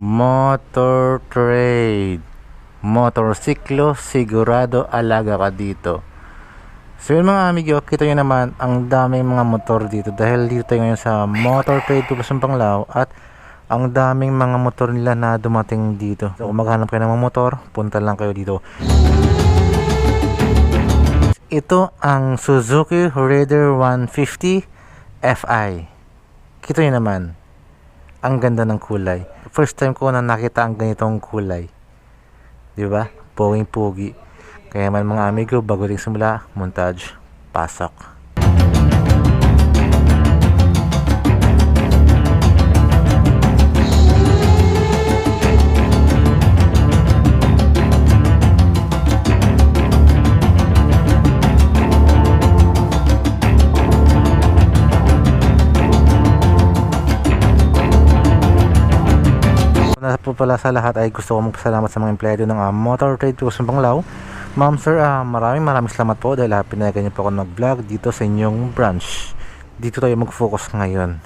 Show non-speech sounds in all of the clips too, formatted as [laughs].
Motor trade. Motorsiklo, sigurado alaga ka dito. So yun mga amigo, kita nyo naman ang daming mga motor dito dahil dito tayo ngayon sa Motor Trade Tulasang Panglao at ang daming mga motor nila na dumating dito. So kung maghanap kayo ng mga motor, punta lang kayo dito. Ito ang Suzuki Raider 150 Fi. Kita nyo naman, ang ganda ng kulay. First time ko na nakita ang ganitong kulay. Di ba? Poging-pogi. Kaya man mga amigo, bago rin simula, montage, pasok. Una po pala sa lahat ay gusto ko magpasalamat sa mga empleyado ng uh, Motor Trade Tucson Panglao. Ma'am sir, ah, maraming maraming salamat po dahil uh, pinayagan niyo po ako mag-vlog dito sa inyong branch. Dito tayo mag-focus ngayon.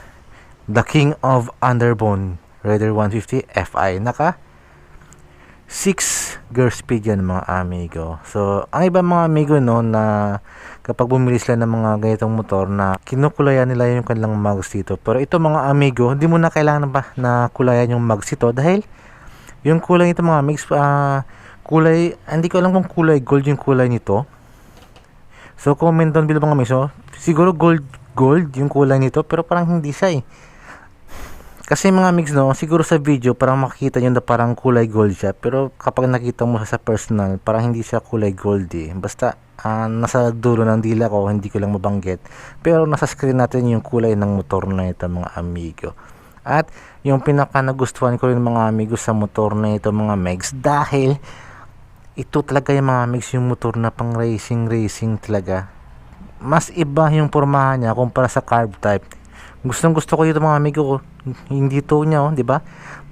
The King of Underbone Raider 150 Fi. Naka 6 gear speed yan mga amigo. So, ang ibang mga amigo no na kapag bumili sila ng mga ganitong motor na kinukulayan nila yung kanilang mags dito. Pero ito mga amigo, hindi mo na kailangan pa na kulayan yung mags ito dahil yung kulay nito mga mix ah, kulay, hindi ko alam kung kulay gold yung kulay nito. So, comment down below mga miso. Siguro gold, gold yung kulay nito pero parang hindi siya eh. Kasi mga mix no, siguro sa video parang makikita nyo na parang kulay gold siya. Pero kapag nakita mo sa personal, parang hindi siya kulay gold eh. Basta ah, nasa dulo ng dila ko, hindi ko lang mabanggit. Pero nasa screen natin yung kulay ng motor na ito mga amigo. At yung pinaka nagustuhan ko rin mga amigo sa motor na ito mga megs dahil ito talaga yung mga mix yung motor na pang racing racing talaga. Mas iba yung pormahan niya kumpara sa carb type. Gustong gusto ko dito mga amigo ko. Hindi to niya, oh, di ba?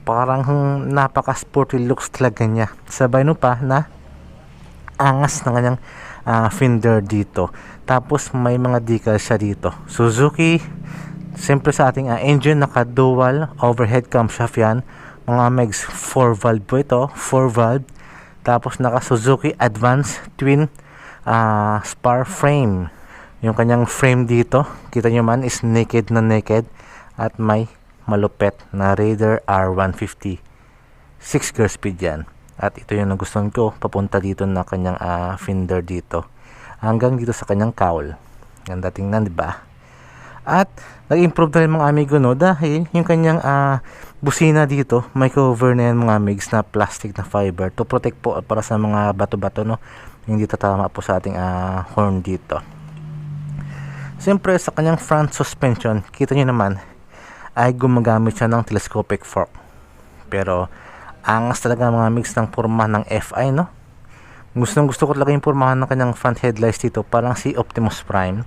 Parang napaka-sporty looks talaga niya. Sabay no pa na angas ng kanyang ah, fender dito. Tapos may mga decals siya dito. Suzuki, siyempre sa ating ah, engine naka dual overhead camshaft yan. Mga megs 4 valve po ito, 4 valve. Tapos naka Suzuki Advance Twin ah, spar frame. Yung kanyang frame dito, kita nyo man is naked na naked at may malupet na Raider R150. 6 gear speed yan. At ito yung nagustuhan ko, papunta dito na kanyang ah, fender dito. Hanggang dito sa kanyang cowl. Ganda tingnan, di ba? At nag-improve na rin mga amigo no dahil yung kanyang ah, busina dito, may cover na yan mga amigs na plastic na fiber to protect po para sa mga bato-bato no. Hindi tatama po sa ating ah, horn dito. Siyempre sa kanyang front suspension, kita nyo naman ay gumagamit siya ng telescopic fork. Pero angas talaga mga mix ng forma ng FI no. Gustong gusto ko talaga yung formahan ng kanyang front headlights dito parang si Optimus Prime.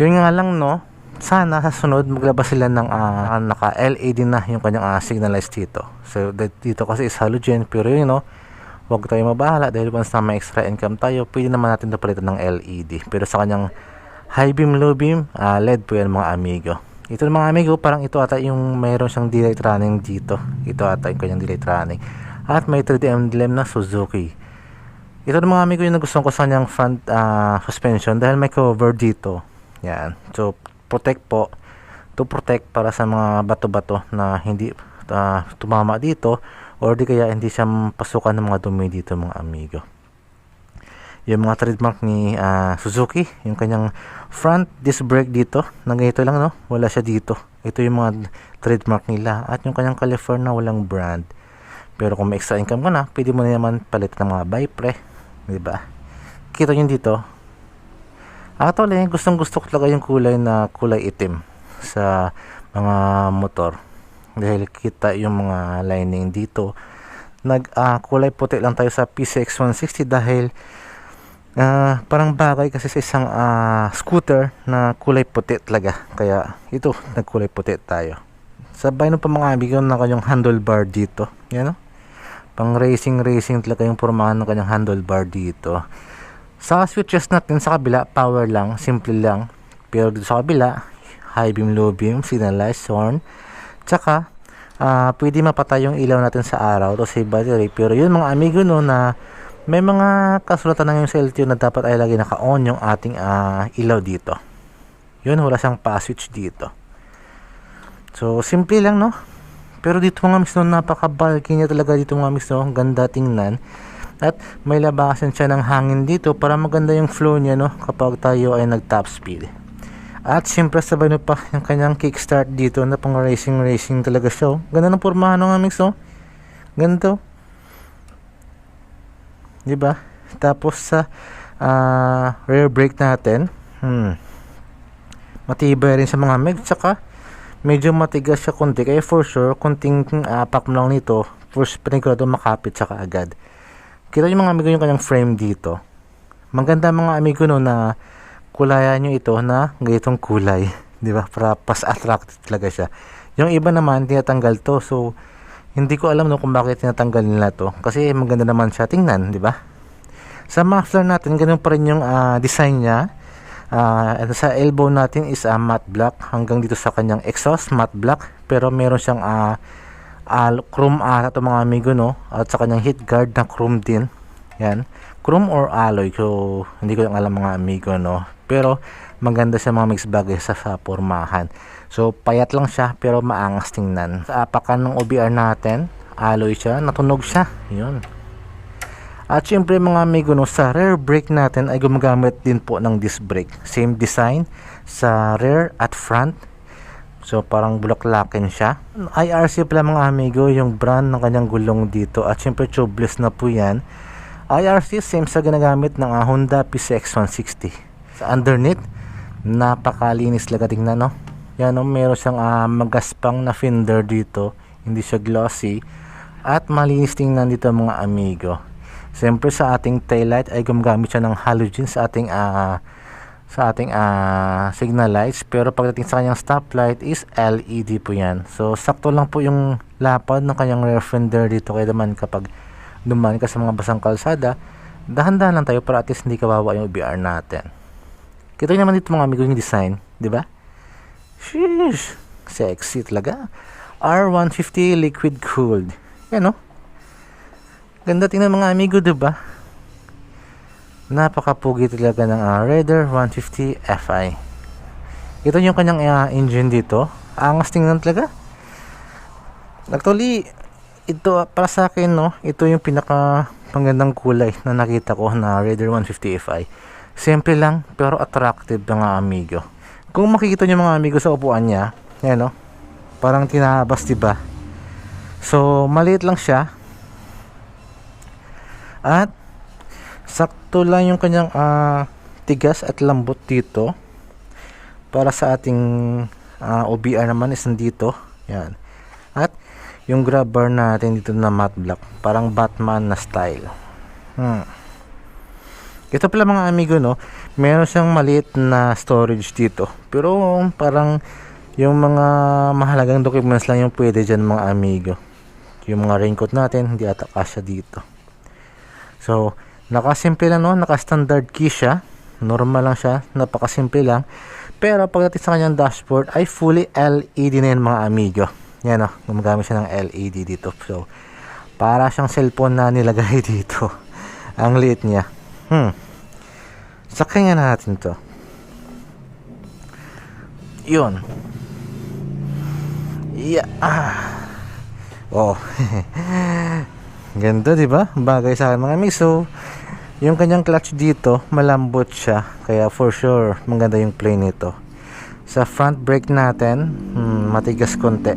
Yun nga lang no, sana sa sunod maglabas sila ng ah, naka LED na yung kanyang ah, signal lights dito. So dito kasi is halogen pero yun no, huwag tayo mabahala dahil once na may extra income tayo, pwede naman natin ito palitan ng LED. Pero sa kanyang high beam, low beam, ah, LED po yan mga amigo. Ito mga amigo, parang ito ata yung mayroon siyang daylight running dito. Ito ata yung kanyang daylight running. At may 3D emblem na Suzuki. Ito mga amigo yung nagustuhan ko sa kanyang front ah, suspension dahil may cover dito. Yan. So, protect po. To protect para sa mga bato-bato na hindi ah, tumama dito or di kaya hindi siya pasukan ng mga dumi dito mga amigo yung mga trademark ni ah, Suzuki, yung kanyang front disc brake dito, na ganito lang no, wala siya dito. Ito yung mga trademark nila at yung kanyang caliper na walang brand. Pero kung may extra income ka na, pwede mo na naman palit ng mga Bipre, di ba? Kita nyo dito. Actually, gustong gusto ko talaga yung kulay na kulay itim sa mga motor. Dahil kita yung mga lining dito. Nag ah, kulay puti lang tayo sa PCX 160 dahil Ah, parang bagay kasi sa isang ah, scooter na kulay puti talaga. Kaya ito, nagkulay puti tayo. Sabay nung pa mga amigo na kanyang handlebar dito. Yan o. Pang racing racing talaga yung pormahan ng kanyang handlebar dito. Sa switches natin sa kabila, power lang, simple lang. Pero dito sa kabila, high beam, low beam, signalized horn. Tsaka, ah pwede mapatay yung ilaw natin sa araw to save battery. Pero yun mga amigo no na may mga kasulatan na yung sa LTO na dapat ay lagi naka-on yung ating ah, ilaw dito. Yun, wala siyang pa-switch dito. So, simple lang, no? Pero dito mga miss, no, napaka-bulky niya talaga dito mga miss, no? Ang ganda tingnan. At may labasan siya ng hangin dito para maganda yung flow niya, no? Kapag tayo ay nag-top speed. At siyempre sabay no pa yung kanyang kickstart dito na pang racing racing talaga siya. Oh. Ganda ng pormahan ng amix oh. Ganito. 'Di ba? Tapos sa uh, rear brake natin, hmm. Matibay rin sa mga meg tsaka medyo matigas siya konti kaya for sure konting apak uh, lang nito first panigurado makapit saka agad. Kita yung mga amigo yung kanyang frame dito. Maganda mga amigo no na kulayan nyo ito na ganitong kulay. [laughs] Di ba? Para pas attractive talaga siya. Yung iba naman, tinatanggal to. So, hindi ko alam no kung bakit tinatanggal nila to. Kasi maganda naman siya. Tingnan, di ba? Sa muffler natin, ganun pa rin yung uh, design niya. Uh, sa elbow natin is uh, matte black. Hanggang dito sa kanyang exhaust matte black. Pero meron siyang uh, uh, chrome ata uh, mga amigo no? At sa kanyang heat guard na chrome din. Yan. Chrome or alloy? So hindi ko lang alam mga amigo no pero maganda siya mga mix bagay sa, sa pormahan. So payat lang siya pero maangas tingnan. Sa apakan ng OBR natin alloy siya natunog siya. Yun. At syempre mga amigo no, sa rear brake natin ay gumagamit din po ng disc brake. Same design sa rear at front. So parang bulaklakin siya. IRC pala mga amigo yung brand ng kanyang gulong dito. At syempre tubeless na po yan. IRC same sa ginagamit ng uh, Honda PCX 160 sa underneath napakalinis talaga tingnan no? Yan no? Meron siyang uh, magaspang na fender dito. Hindi siya glossy. At malinis tingnan dito mga amigo. Siyempre sa ating taillight ay gumagamit siya ng halogen sa ating uh, sa ating uh, signal lights. Pero pagdating sa kanyang stoplight is LED po yan. So sakto lang po yung lapad ng kanyang rear fender dito kaya naman kapag dumaan ka sa mga basang kalsada. Dahan-dahan lang tayo para at least hindi kawawa yung BR natin Kita naman dito mga amigo yung design, di ba? Sheesh, sexy talaga. R150 liquid cooled. Yan no? Ganda tingnan mga amigo, di ba? Napakapugi talaga ng uh, Raider 150 Fi. Ito yung kanyang uh, engine dito. Angas tingnan talaga. Actually, ito para sa akin no, ito yung pinaka pangandang kulay na nakita ko na Raider 150 Fi Simple lang, pero attractive mga amigo. Kung makikita niyo mga amigo sa upuan niya, yan no, parang tinabas, diba? So, maliit lang siya. At, sakto lang yung kanyang uh, tigas at lambot dito. Para sa ating uh, ah, OBR naman is nandito. Yan. At, yung grab bar natin dito na matte black. Parang Batman na style. Hmm. Ito pala mga amigo no, meron siyang maliit na storage dito. Pero parang yung mga mahalagang documents lang yung pwede dyan mga amigo. Yung mga raincoat natin, hindi ata kasya dito. So, nakasimple lang no, naka-standard key siya. Normal lang siya, napakasimple lang. Pero pagdating sa kanyang dashboard ay fully LED na yan mga amigo. Yan o, gumagamit siya ng LED dito. So, para siyang cellphone na nilagay [laughs] dito. Ang liit niya. Hmm. Sakay nga natin to. Yun. Yeah. Ah. Oh. [laughs] Ganda, di ba? Bagay sa akin mga mix. So, yung kanyang clutch dito, malambot siya. Kaya for sure, maganda yung play nito. Sa front brake natin, hmm, matigas konti.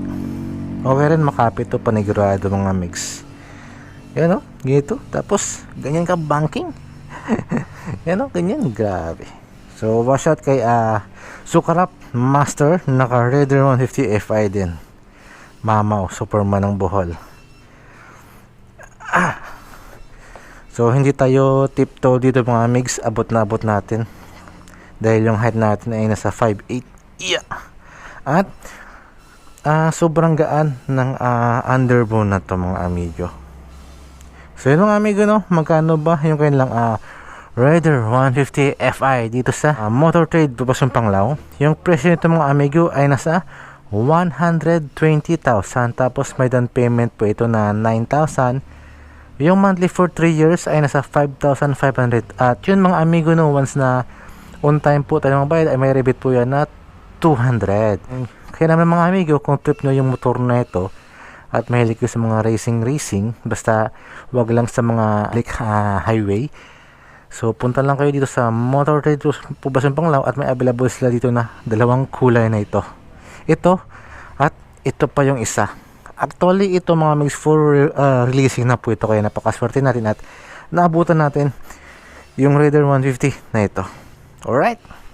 Okay rin makapit to panigurado mga mix. Yan o, gito. Tapos, ganyan ka banking. [laughs] Yan o, ganyan. Grabe. So, wash out kay uh, Sukarap Master. Naka Raider 150 FI din. Mamaw, Superman ng Bohol. Ah. So, hindi tayo tiptoe dito mga migs. Abot na abot natin. Dahil yung height natin ay nasa 5'8". Yeah. At, uh, sobrang gaan ng uh, underbone na to mga amigo. So yun mga amigo no, magkano ba yung kanilang uh, Rider 150 Fi dito sa uh, Motor Trade Babasong Panglao. Yung presyo nito mga amigo ay nasa 120,000 tapos may down payment po ito na 9,000 yung monthly for 3 years ay nasa 5,500 at yun mga amigo no once na on time po tayo magbayad ay may rebate po yan na 200 kaya naman mga amigo kung trip nyo yung motor na ito at mahilig sa mga racing racing basta wag lang sa mga like ah, highway so punta lang kayo dito sa Motor Trade Pubasan Panglao at may available sila dito na dalawang kulay na ito. Ito at ito pa yung isa. Actually ito mga mix for uh, releasing na po ito. Kaya napakaswerte natin at naabutan natin yung Raider 150 na ito. Alright